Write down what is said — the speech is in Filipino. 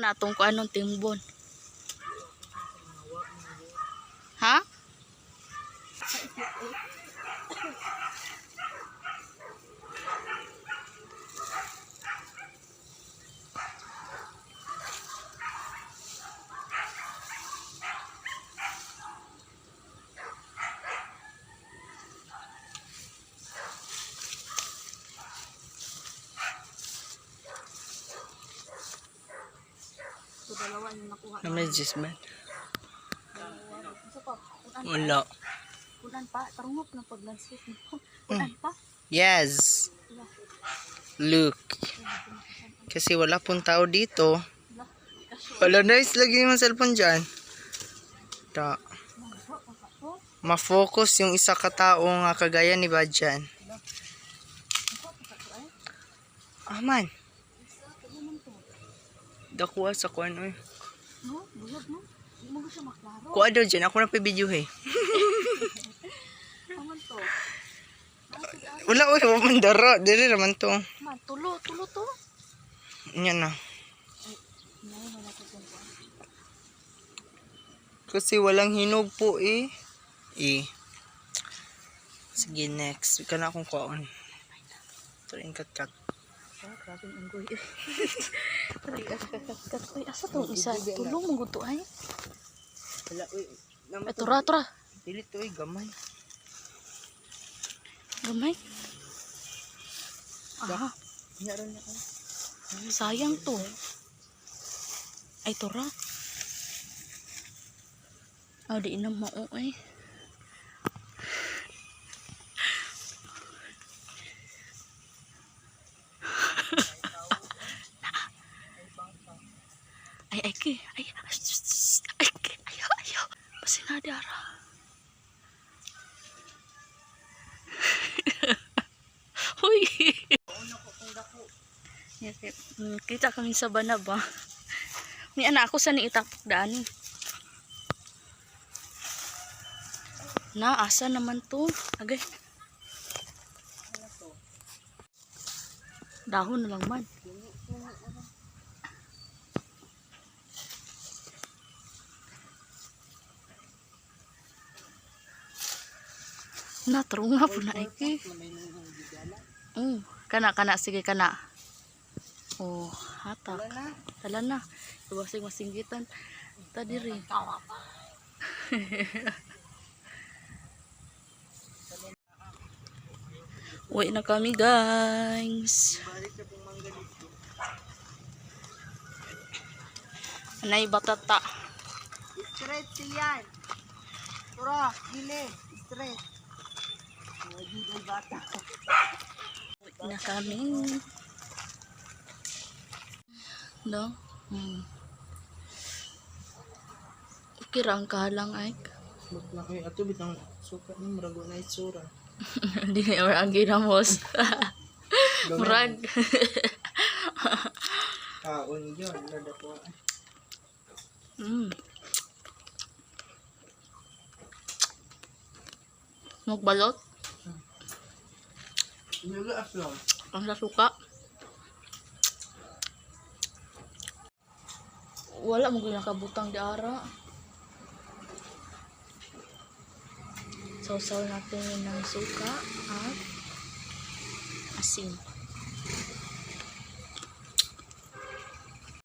na atong ko anong timbon. Ha? So, dalawa yung nakuha. Na may man. Pa, ulan, Wala. ulan pa. Tarungok ng pag-landscape mo. Ulan pa. Yes. Look. Kasi wala pong tao dito. Wala. Nice lagi yung cellphone dyan. Ta. Ma-focus yung isa ka tao nga kagaya ni Badjan. Ay. Ah man. Isa, kaya naman to. Dakuha sa kuan oy. No? Buyag no? Mo siya maklaro? Kuha daw dyan. Ako na pa-video eh. Aman to. Ay, ay, Wala oy. Wala man dara. Dili naman to. man, tulo, tulo to. Yan na. Kasi walang hinog po eh. Eh. Sige next. Ika na akong kuhaan. Ito rin kat-kat. Ah, grabe ang unggoy. Uy, asa to? Isa, tulong mong gusto ay. Wala oy. Ay, tura, tura. Dili to eh. Gamay. Gamay. Ah, Meron na ako. sayang to. Ay, tura. Ah, di na mao ay. Ay, ay, ki. Ay, ay, ay, ki. Ayaw, ayaw. Pasinadara. Huy. Yes, yes. Mm, kita kami sa banaba. Ni anak ako sa niitapok daan. Na, asa naman to? Agay. Dahon na lang man. Na, nga po na iki. Oh, kana kana sige kana. Oh, hatak. Tala na. Iwasig masinggitan. Ta diri. Uwi na kami guys. Anay batata. Straight siyan. Tura, dili. Straight. Bata. Uwi na kami. No? Hmm. Kirang kahalang ay. Ba't na kayo? Ato bitang sukat ni Murago na itsura. Hindi na yung ang ginamos. Murag. Kaon yun. Nadako. mm. Magbalot. Ang sasuka. Wala mo ginakabutang di ara. Sausaw natin ng suka at asin.